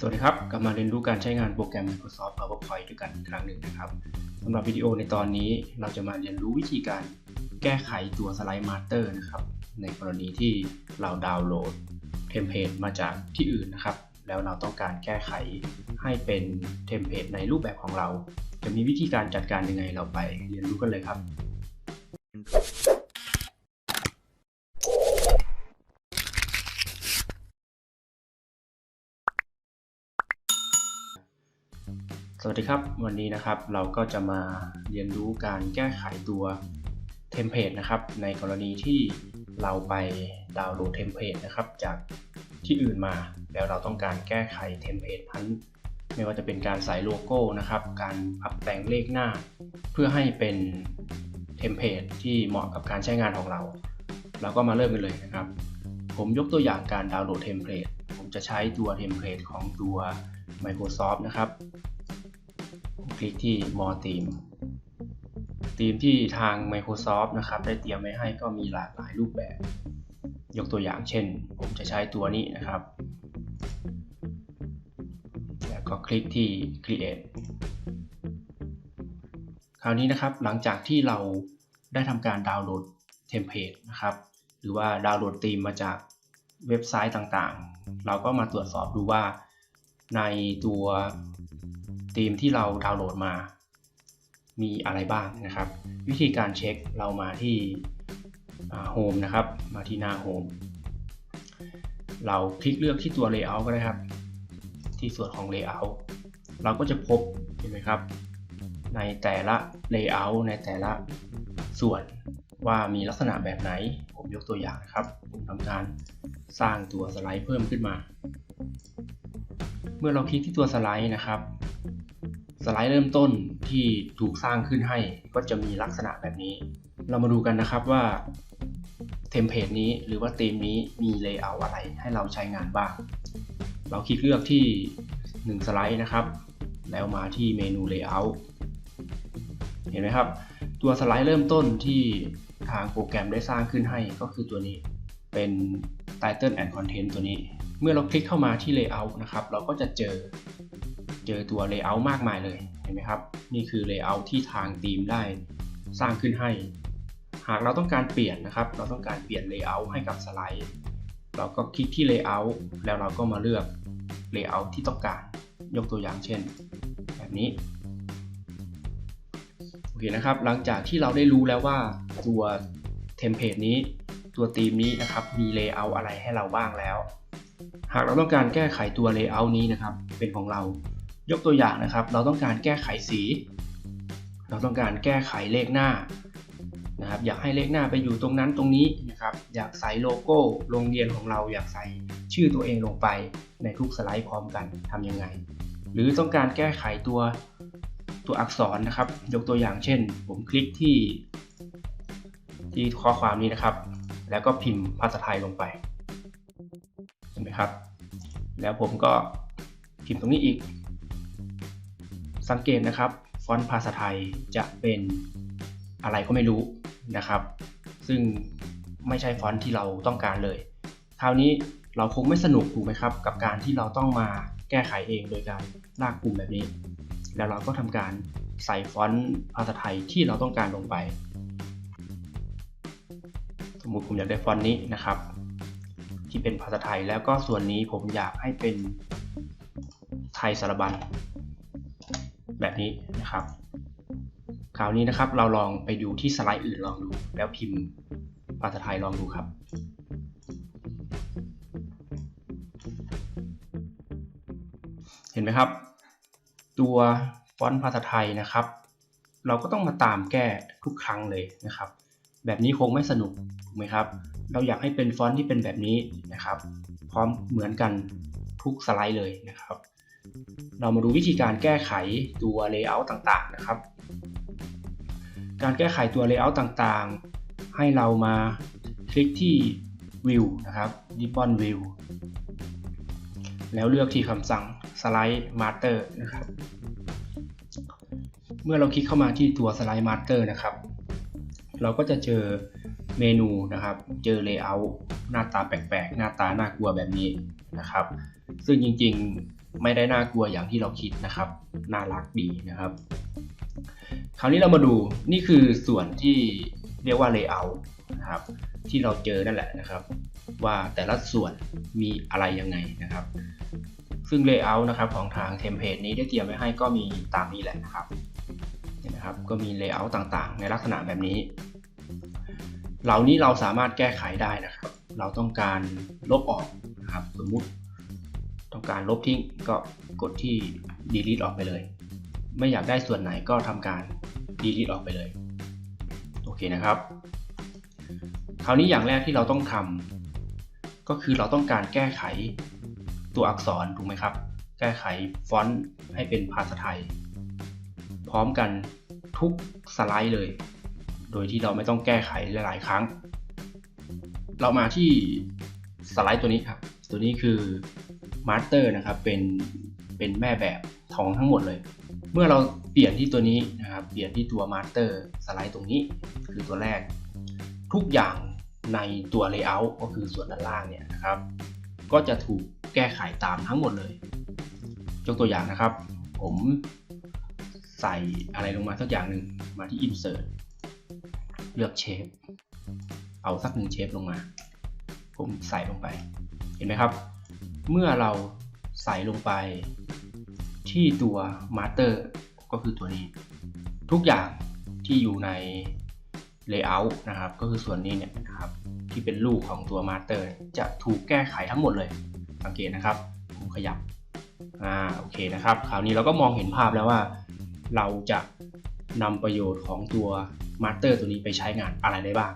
สวัสดีครับ กลับมาเรียนรู้การใช้งานโปรแกรม Microsoft PowerPoint ด้วยกันอีกครั้งหนึ่งนะครับสำหรับวิดีโอในตอนนี้เราจะมาเรียนรู้วิธีการแก้ไขตัวสไลด์มาสเตอร์นะครับ ในกรณีที่เราดาวน์โหลดเทมเพลตมาจากที่อื่นนะครับ แล้วเราต้องการแก้ไขให้เป็นเทมเพลตในรูปแบบของเรา จะมีวิธีการจัดการยังไงเราไปเรียนรู้กันเลยครับ สวัสดีครับ วันนี้นะครับเราก็จะมาเรียนรู้การแก้ไขตัวเทมเพลตนะครับ ในกรณีที่เราไปดาวน์โหลดเทมเพลตนะครับ จากที่อื่นมาแล้วเราต้องการแก้ไขเทมเพลตนั้นไม่ว่าจะเป็นการใส่โลโก้นะครับ การปรับแต่งเลขหน้า เพื่อให้เป็นเทมเพลตที่เหมาะกับการใช้งานของเรา เราก็มาเริ่มกันเลยนะครับ ผมยกตัวอย่างการดาวน์โหลดเทมเพลตผมจะใช้ตัวเทมเพลตของตัว Microsoft นะครับ คลิกที่ More Theme ธีมที่ทาง Microsoft นะครับได้เตรียมไว้ให้ก็มีหลากหลายรูปแบบ ยกตัวอย่างเช่น ผมจะใช้ตัวนี้นะครับ แล้วก็คลิกที่ Create คราวนี้นะครับหลังจากที่เราได้ทำการดาวน์โหลดเทมเพลตนะครับ หรือว่าดาวน์โหลดธีมมาจากเว็บไซต์ต่างๆ เราก็มาตรวจสอบดูว่าในตัว ธีมที่เราดาวน์โหลดมา มีอะไรบ้างนะครับ วิธีการเช็คเรามาที่โฮมนะครับ มาที่หน้าโฮมเราคลิกเลือกที่ตัว Layout ก็ได้ครับ ที่ส่วนของ Layout เราก็จะพบเห็นไหมครับ ในแต่ละ Layout ในแต่ละส่วนว่ามีลักษณะแบบไหน ผมยกตัวอย่างนะครับ ผมทำการสร้างตัวสไลด์เพิ่มขึ้นมา เมื่อเราคลิกที่ตัวสไลด์นะครับ สไลด์เริ่มต้นที่ถูกสร้างขึ้นให้ก็จะมีลักษณะแบบนี้ เรามาดูกันนะครับว่าเทมเพลตนี้หรือว่าธีมนี้มีเลเยอร์อะไรให้เราใช้งานบ้าง เราคลิกเลือกที่ 1 สไลด์นะครับ แล้วมาที่เมนู Layout เห็นไหมครับ ตัวสไลด์เริ่มต้นที่ทางโปรแกรมได้สร้างขึ้นให้ก็คือตัวนี้เป็น Title and Content ตัวนี้ เมื่อเราคลิกเข้ามาที่ Layout นะครับ เราก็จะเจอ เจอตัว Layout มากมายเลย เห็นไหมครับ นี่คือ Layout ที่ทางทีมได้สร้างขึ้นให้ หากเราต้องการเปลี่ยนนะครับ เราต้องการเปลี่ยน Layout ให้กับสไลด์ เราก็คลิกที่ Layout แล้วเราก็มาเลือก Layout ที่ต้องการ ยกตัวอย่างเช่น แบบนี้ โอเคนะครับ หลังจากที่เราได้รู้แล้วว่าตัวเทมเพลตนี้ ตัวธีมนี้นะครับ มี Layout อะไรให้เราบ้างแล้วหากเราต้องการแก้ไขตัว Layout นี้นะครับ เป็นของเรา ยกตัวอย่างนะครับ เราต้องการแก้ไขสี เราต้องการแก้ไขเลขหน้านะครับ อยากให้เลขหน้าไปอยู่ตรงนั้นตรงนี้นะครับ อยากใส่โลโก้โรงเรียนของเราอยากใส่ชื่อตัวเองลงไปในทุกสไลด์พร้อมกันทำยังไง หรือต้องการแก้ไขตัวตัวอักษรนะครับ ยกตัวอย่างเช่น ผมคลิกที่ ที่ข้อความนี้นะครับ แล้วก็พิมพ์ภาษาไทยลงไปเห็นไหมครับ แล้วผมก็พิมพ์ตรงนี้อีก สังเกตนะครับฟอนต์ภาษาไทยจะเป็นอะไรก็ไม่รู้นะครับ ซึ่งไม่ใช่ฟอนต์ที่เราต้องการเลย คราวนี้เราคงไม่สนุกถูกไหมครับ กับการที่เราต้องมาแก้ไขเองโดยการลากกลุ่มแบบนี้ แล้วเราก็ทำการใส่ฟอนต์ภาษาไทยที่เราต้องการลงไป สมมุติผมอยากได้ฟอนต์นี้นะครับ ที่เป็นภาษาไทยแล้วก็ส่วนนี้ผมอยากให้เป็นไทยสารบัญ แบบนี้นะครับ คราวนี้นะครับเราลองไปดูที่สไลด์อื่นลองดู แล้วพิมพ์ภาษาไทยลองดูครับเห็นไหมครับ ตัวฟอนต์ภาษาไทยนะครับ เราก็ต้องมาตามแก้ทุกครั้งเลยนะครับ แบบนี้คงไม่สนุกถูกไหมครับ เราอยากให้เป็นฟอนต์ที่เป็นแบบนี้นะครับ พร้อมเหมือนกันทุกสไลด์เลยนะครับ เรามาดูวิธีการแก้ไขตัว Layout ต่างๆนะครับ การแก้ไขตัว Layout ต่างๆ ให้เรามาคลิกที่ View นะครับ Ribbon View แล้วเลือกที่คำสั่ง Slide Master นะครับ เมื่อเราคลิกเข้ามาที่ตัว Slide Master นะครับ เราก็จะเจอเมนูนะครับ เจอ Layout หน้าตาแปลกๆ หน้าตาน่ากลัวแบบนี้นะครับ ซึ่งจริง ไม่ได้น่ากลัวอย่างที่เราคิดนะครับ น่ารักดีนะครับ คราวนี้เรามาดูนี่คือส่วนที่เรียกว่า layout นะครับ ที่เราเจอนั่นแหละนะครับ ว่าแต่ละส่วนมีอะไรยังไงนะครับ ซึ่ง layout นะครับของทางเทมเพลตนี้ได้เตรียมไว้ให้ก็มีตามนี้แหละนะครับเห็นไหมครับ ก็มี layout ต่างๆ ในลักษณะแบบนี้ เหล่านี้เราสามารถแก้ไขได้นะครับ เราต้องการลบออกนะครับ สมมุติ การลบทิ้งก็กดที่ delete ออกไปเลย ไม่อยากได้ส่วนไหนก็ทำการ delete ออกไปเลย โอเคนะครับ คราวนี้อย่างแรกที่เราต้องทำก็คือเราต้องการแก้ไขตัวอักษรถูกไหมครับ แก้ไขฟอนต์ให้เป็นภาษาไทย พร้อมกันทุกสไลด์เลย โดยที่เราไม่ต้องแก้ไขหลาย ๆ ครั้ง เรามาที่สไลด์ตัวนี้ครับ ตัวนี้คือ มาสเตอร์นะครับเป็นเป็นแม่แบบของทั้งหมดเลย เมื่อเราเปลี่ยนที่ตัวนี้นะครับเปลี่ยนที่ตัวมาสเตอร์สไลด์ตรงนี้คือตัวแรก ทุกอย่างในตัว Layout ก็คือส่วนด้านล่างเนี่ยนะครับ ก็จะถูกแก้ไขตามทั้งหมดเลย ยกตัวอย่างนะครับ ผมใส่อะไรลงมาสักอย่างหนึ่งมาที่ Insert เลือกเชฟเอาสักหนึ่งเชฟลงมา ผมใส่ลงไป เห็นไหมครับ เมื่อเราใส่ลงไป ที่ตัว Master ก็คือตัวนี้ ทุกอย่างที่อยู่ใน Layout นะครับ ก็คือส่วนนี้เนี่ยนะครับที่เป็นลูกของตัว Master จะถูกแก้ไขทั้งหมดเลยสังเกตนะครับผมขยับอ่าโอเคนะครับ คราวนี้เราก็มองเห็นภาพแล้วว่า เราจะนำประโยชน์ของตัวมาสเตอร์ตัวนี้ไปใช้งานอะไรได้บ้าง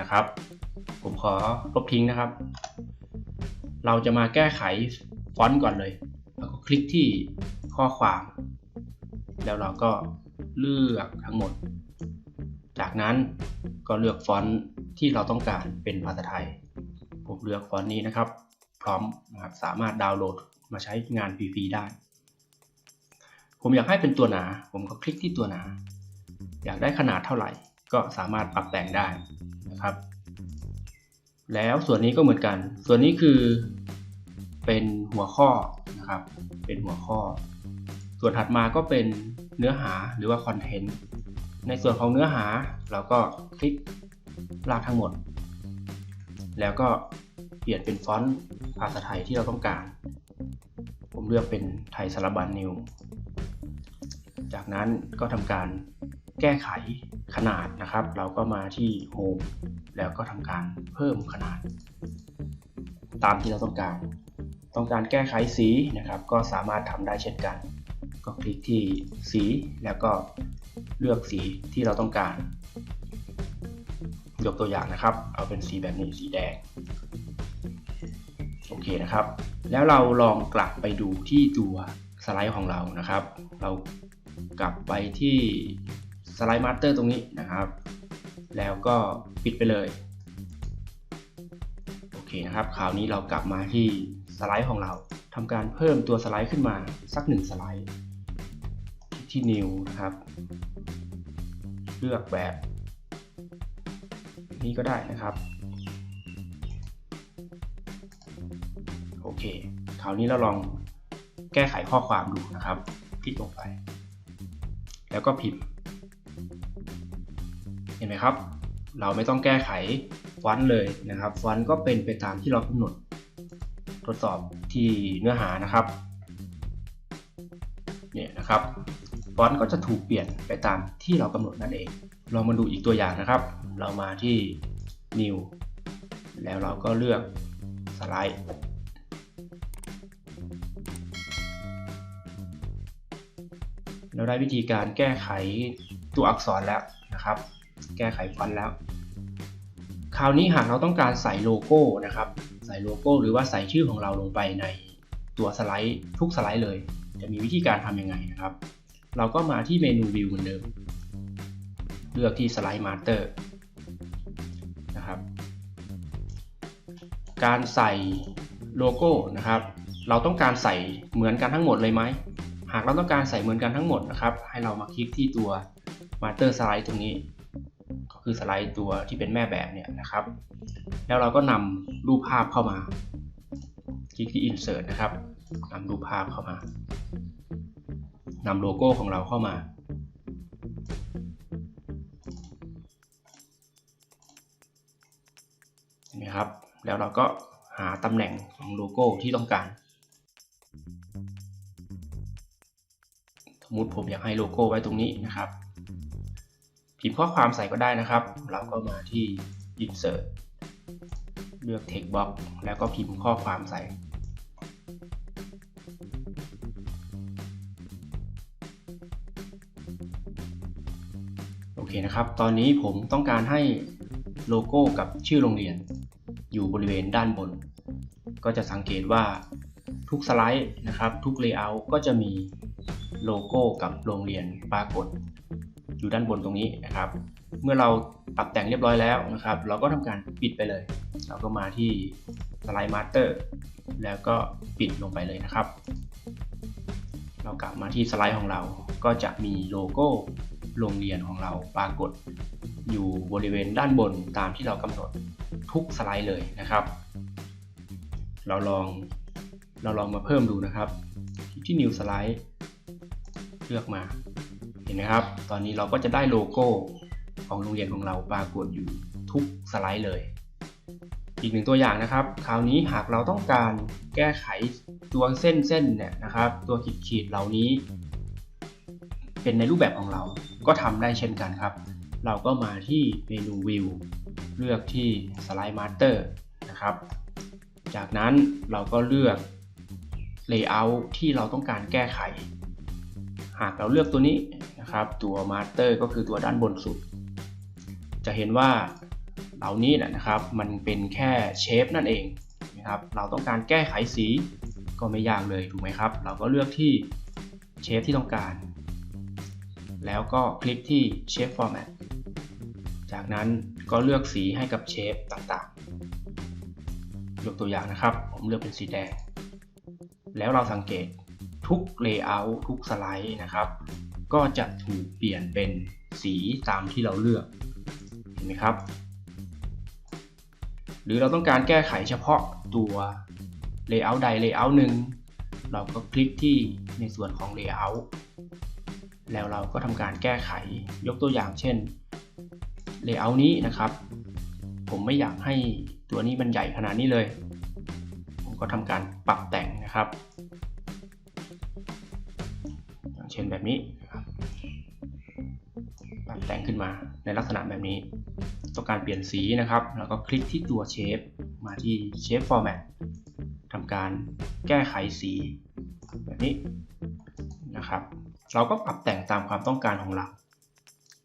นะครับ ผมขอลบทิ้งนะครับ เราจะมาแก้ไขฟอนต์ก่อนเลย แล้วก็คลิกที่ข้อความ แล้วเราก็เลือกทั้งหมด จากนั้นก็เลือกฟอนต์ที่เราต้องการเป็นภาษาไทย ผมเลือกฟอนต์นี้นะครับ พร้อมนะครับสามารถดาวน์โหลดมาใช้งานฟรีๆได้ ผมอยากให้เป็นตัวหนา ผมก็คลิกที่ตัวหนา อยากได้ขนาดเท่าไหร่ ก็สามารถปรับแต่งได้นะครับ แล้วส่วนนี้ก็เหมือนกัน ส่วนนี้คือเป็นหัวข้อนะครับ เป็นหัวข้อ ส่วนถัดมาก็เป็นเนื้อหาหรือว่าคอนเทนต์ ในส่วนของเนื้อหาเราก็คลิกลากทั้งหมด แล้วก็เปลี่ยนเป็นฟอนต์ภาษาไทยที่เราต้องการ ผมเลือกเป็นไทยสารบัญนิว จากนั้นก็ทำการแก้ไข ขนาดนะครับ เราก็มาที่ Home แล้วก็ทำการเพิ่มขนาด ตามที่เราต้องการ ต้องการแก้ไขสีนะครับ ก็สามารถทำได้เช่นกัน ก็คลิกที่สีแล้วก็เลือกสีที่เราต้องการ ยกตัวอย่างนะครับ เอาเป็นสีแบบนี้สีแดงโอเคนะครับ แล้วเราลองกลับไปดูที่ตัวสไลด์ของเรานะครับ เรากลับไปที่ สไลด์มาสเตอร์ตรงนี้นะครับ แล้วก็ปิดไปเลย โอเคนะครับ คราวนี้เรากลับมาที่สไลด์ของเราทำการเพิ่มตัวสไลด์ขึ้นมาสักหนึ่งสไลด์ที่ New นะครับ เลือกแบบ นี้ก็ได้นะครับ โอเค คราวนี้เราลองแก้ไขข้อความดูนะครับ คลิกลงไป แล้วก็พิมพ์ เห็นไหมครับ เราไม่ต้องแก้ไขฟอนต์เลยนะครับ ฟอนต์ก็เป็นไปตามที่เรากำหนด ทดสอบที่เนื้อหานะครับ เนี่ยนะครับ ฟอนต์ก็จะถูกเปลี่ยนไปตามที่เรากำหนดนั่นเอง ลองมาดูอีกตัวอย่างนะครับ เรามาที่ New แล้วเราก็เลือกสไลด์เราได้วิธีการแก้ไขตัวอักษรแล้วนะครับ แก้ไขฟอนต์แล้ว คราวนี้หากเราต้องการใส่โลโก้นะครับ ใส่โลโก้หรือว่าใส่ชื่อของเราลงไปในตัวสไลด์ทุกสไลด์เลย จะมีวิธีการทำยังไงนะครับ เราก็มาที่เมนูวิวเหมือนเดิม เลือกที่สไลด์มาสเตอร์นะครับ การใส่โลโก้นะครับ เราต้องการใส่เหมือนกันทั้งหมดเลยไหม หากเราต้องการใส่เหมือนกันทั้งหมดนะครับ ให้เรามาคลิกที่ตัว Master Slide ตรงนี้ คือสไลด์ตัวที่เป็นแม่แบบเนี่ยนะครับ แล้วเราก็นำรูปภาพเข้ามาคลิกที่ Insert นะครับนำรูปภาพเข้ามานำโลโก้ของเราเข้ามา เห็นไหมครับ แล้วเราก็หาตำแหน่งของโลโก้ที่ต้องการ สมมติผมอยากให้โลโก้ไว้ตรงนี้นะครับ พิมพ์ข้อความใส่ก็ได้นะครับ เราก็มาที่ insert เลือก text box แล้วก็พิมพ์ข้อความใส่ โอเคนะครับ ตอนนี้ผมต้องการให้โลโก้กับชื่อโรงเรียน อยู่บริเวณด้านบน ก็จะสังเกตว่าทุกสไลด์นะครับ ทุก Layout ก็จะมีโลโก้กับโรงเรียนปรากฏ อยู่ด้านบนตรงนี้นะครับ เมื่อเราปรับแต่งเรียบร้อยแล้วนะครับ เราก็ทำการปิดไปเลย เราก็มาที่สไลด์มาสเตอร์แล้วก็ปิดลงไปเลยนะครับ เรากลับมาที่สไลด์ของเราก็จะมีโลโก้โรงเรียนของเราปรากฏ อยู่บริเวณด้านบนตามที่เรากำหนดทุกสไลด์เลยนะครับ เราลองเราลองมาเพิ่มดูนะครับ ที่ New Slide เลือกมา เห็นไหมครับ ตอนนี้เราก็จะได้โลโก้ของโรงเรียนของเราปรากฏอยู่ทุกสไลด์เลย อีกหนึ่งตัวอย่างนะครับ คราวนี้หากเราต้องการแก้ไขตัวเส้นเส้นเนี่ยนะครับ ตัวขีดขีดเหล่านี้ เป็นในรูปแบบของเรา ก็ทำได้เช่นกันครับ เราก็มาที่เมนู View เลือกที่ Slide Master นะครับ จากนั้นเราก็เลือก Layout ที่เราต้องการแก้ไข หากเราเลือกตัวนี้ นะครับตัว Master ก็คือตัวด้านบนสุด จะเห็นว่าเหล่านี้นะครับมันเป็นแค่เชฟนั่นเองนะครับเราต้องการแก้ไขสีก็ไม่ยากเลยถูกไหมครับ เราก็เลือกที่เชฟที่ต้องการ แล้วก็คลิกที่ Shape Format จากนั้นก็เลือกสีให้กับเชฟต่างๆ ยกตัวอย่างนะครับ ผมเลือกเป็นสีแดง แล้วเราสังเกตทุก Layout ทุกสไลด์นะครับ ก็จะถูกเปลี่ยนเป็นสีตามที่เราเลือก เห็นไหมครับ หรือเราต้องการแก้ไขเฉพาะตัว Layout ใด Layout หนึ่ง เราก็คลิกที่ในส่วนของ Layout แล้วเราก็ทำการแก้ไข ยกตัวอย่างเช่น Layout นี้นะครับ ผมไม่อยากให้ตัวนี้มันใหญ่ขนาดนี้เลย ผมก็ทำการปรับแต่งนะครับ อย่างเช่นแบบนี้ แต่งขึ้นมาในลักษณะแบบนี้ ต้องการเปลี่ยนสีนะครับ แล้วก็คลิกที่ตัวเชฟมาที่ Shape Format ทำการแก้ไขสีแบบนี้นะครับ เราก็ปรับแต่งตามความต้องการของเรา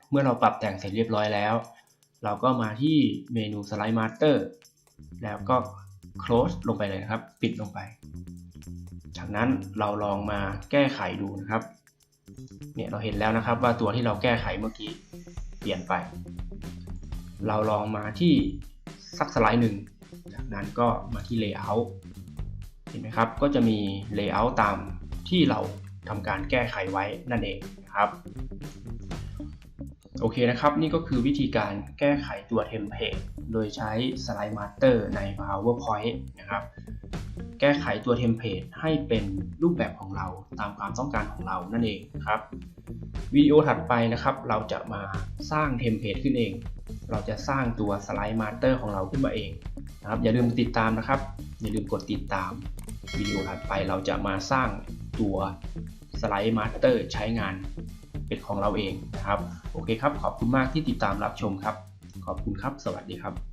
เมื่อเราปรับแต่งเสร็จเรียบร้อยแล้ว เราก็มาที่เมนู Slide Master แล้วก็ close ลงไปเลยนะครับ ปิดลงไป จากนั้นเราลองมาแก้ไขดูนะครับ เนี่ยเราเห็นแล้วนะครับว่าตัวที่เราแก้ไขเมื่อกี้เปลี่ยนไป เราลองมาที่สักสไลด์หนึ่งจากนั้นก็มาที่ Layout เห็นไหมครับ ก็จะมี Layout ตามที่เราทำการแก้ไขไว้นั่นเองนะครับ โอเคนะครับ นี่ก็คือวิธีการแก้ไขตัวเทมเพลตโดยใช้ Slide Master ใน PowerPoint นะครับ แก้ไขตัวเทมเพลตให้เป็นรูปแบบของเราตามความต้องการของเรานั่นเองครับวิดีโอถัดไปนะครับ เราจะมาสร้างเทมเพลตขึ้นเอง เราจะสร้างตัว Slide Master ของเราขึ้นมาเองนะครับ อย่าลืมติดตามนะครับ อย่าลืมกดติดตามวิดีโอถัดไปเราจะมาสร้างตัว Slide Master ใช้งานเป็นของเราเองนะครับ โอเคครับ ขอบคุณมากที่ติดตามรับชมครับ ขอบคุณครับ สวัสดีครับ